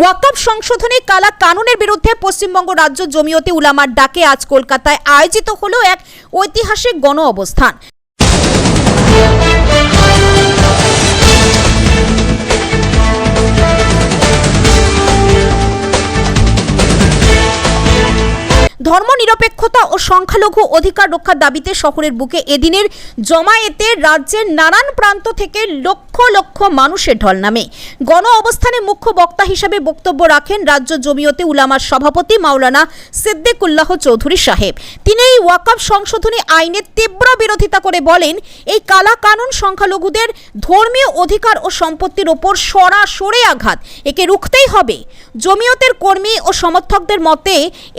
ওয়াকফ সংশোধনী কালা কানুনের বিরুদ্ধে পশ্চিমবঙ্গ রাজ্য জমিয়তে উলামার ডাকে আজ কলকাতায় আয়োজিত হলো এক ঐতিহাসিক গণ অবস্থান। ধর্মনিরপেক্ষতা ও সংখ্যালঘু অধিকার রক্ষার দাবিতে শহরের বুকে এদিনের জমায়েতে রাজ্যের নানান প্রান্ত থেকে লক্ষ লক্ষ মানুষের ঢল নামে। গণ অবস্থানে মুখ্য বক্তা হিসেবে বক্তব্য রাখেন রাজ্য জমিয়তে উলামার সভাপতি মাওলানা সিদ্দিকুল্লাহ চৌধুরী সাহেব। তিনি এই ওয়াকফ সংশোধনী আইনের তীব্র বিরোধিতা করে বলেন, এই কালা কানুন সংখ্যালঘুদের ধর্মীয় অধিকার ও সম্পত্তির ওপর সরাসরি আঘাত, একে রুখতেই হবে। জমিয়তের কর্মী ও সমর্থকদের মতে,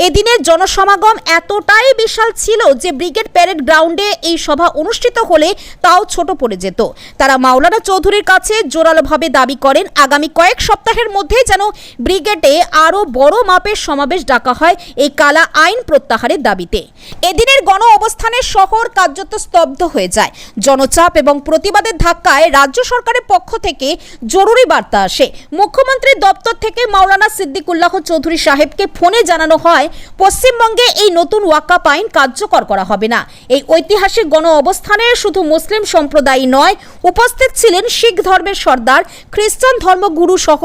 এদিনের জনসমাগম এতটাই বিশাল ছিল যে ব্রিগেড প্যারেড গ্রাউন্ডে এই সভা অনুষ্ঠিত হলে তাও ছোট পড়ে যেত। তারা মাওলানা চৌধুরীর কাছে জোরালোভাবে দাবি করেন, আগামী কয়েক সপ্তাহের মধ্যে যেন ব্রিগেডে আরও বড় মাপের সমাবেশ ডাকা হয় এই কালা আইন প্রত্যাহারের দাবিতে। এদিনের গণ অবস্থানে শহর কার্যত স্তব্ধ হয়ে যায়। জনচাপ এবং প্রতিবাদের ধাক্কায় রাজ্য সরকারের পক্ষ থেকে জরুরি বার্তা আসে। মুখ্যমন্ত্রীর দপ্তর থেকে মাওলানা সিদ্দিকুল্লাহ চৌধুরী সাহেবকে ফোনে জানানো হয়, পশ্চিমবঙ্গে এই নতুন ওয়াকাপ আইন কার্যকর করা হবে না। এই ঐতিহাসিক গণ অবস্থানে শুধু মুসলিম সম্প্রদায় নয়, উপস্থিত ছিলেন শিখ ধর্মের সর্দার, খ্রিস্টান ধর্মগুরু সহ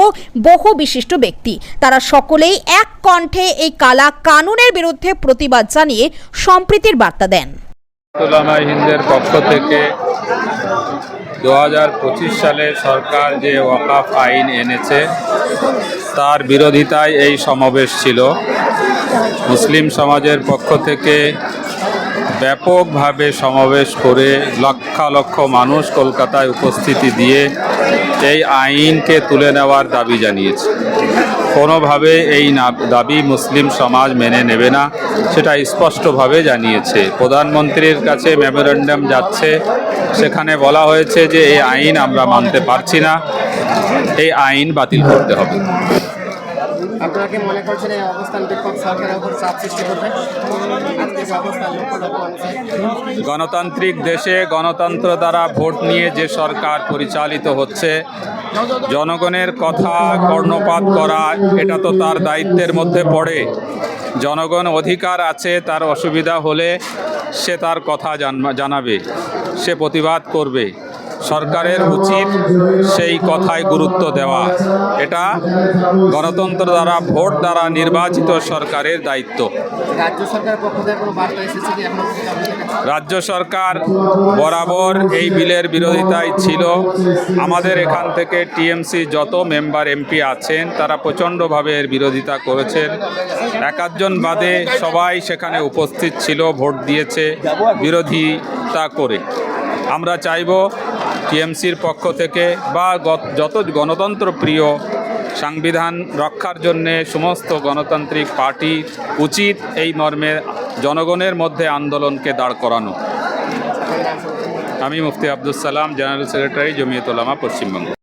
বহু বিশিষ্ট ব্যক্তি। তারা সকলেই এক কণ্ঠে এই কালা কানুনের বিরুদ্ধে প্রতিবাদ জানিয়ে সম্প্রীতির বার্তা দেন। পক্ষ থেকে দু সালে সরকার যে ওয়াকাফ আইন এনেছে, তার বিরোধিতায় এই সমাবেশ ছিল। মুসলিম সমাজের পক্ষ থেকে ব্যাপকভাবে সমাবেশ করে লক্ষ লক্ষ মানুষ কলকাতায় উপস্থিতি দিয়ে এই আইনকে তুলে নেওয়ার দাবি জানিয়েছে। কোনোভাবে এই দাবি মুসলিম সমাজ মেনে নেবে না, সেটা স্পষ্টভাবে জানিয়েছে। প্রধানমন্ত্রীর কাছে মেমোরেন্ডাম যাচ্ছে। সেখানে বলা হয়েছে যে, এই আইন আমরা মানতে পারছি না। এই আইন বাতিল করতে হবে। আপনারা কি মনে করছেন এই অবস্থান বিক্ষোভ সরকারের উপর চাপ সৃষ্টি করবে? গণতান্ত্রিক দেশে গণতন্ত্র দ্বারা ভোট নিয়ে যে সরকার পরিচালিত হচ্ছে, জনগণের কথা কর্ণপাত করা, এটা তো তার দায়িত্বের মধ্যে পড়ে। জনগণ অধিকার আছে, তার অসুবিধা হলে সে তার কথা জানাবে, সে প্রতিবাদ করবে। সরকারের উচিত সেই কথায় গুরুত্ব দেওয়া। এটা গণতন্ত্র দ্বারা ভোট দ্বারা নির্বাচিত সরকারের দায়িত্ব। রাজ্য সরকার বরাবর এই বিলের বিরোধিতায় ছিল। আমাদের এখান থেকে টিএমসি যত মেম্বার এমপি আছেন তারা প্রচণ্ডভাবে এর বিরোধিতা করেছেন। এক আধজন বাদে সবাই সেখানে উপস্থিত ছিল ভোট দিয়েছে বিরোধিতা করে। আমরা চাইব টিএমসির পক্ষ থেকে বা যত গণতন্ত্র প্রিয় সাংবিধান রক্ষার জন্যে সমস্ত গণতান্ত্রিক পার্টি উচিত এই মর্মে জনগণের মধ্যে আন্দোলনকে দাঁড় করানো। আমি মুফতি আব্দুল সালাম, জেনারেল সেক্রেটারি জমিয়ত ওলামা পশ্চিমবঙ্গ।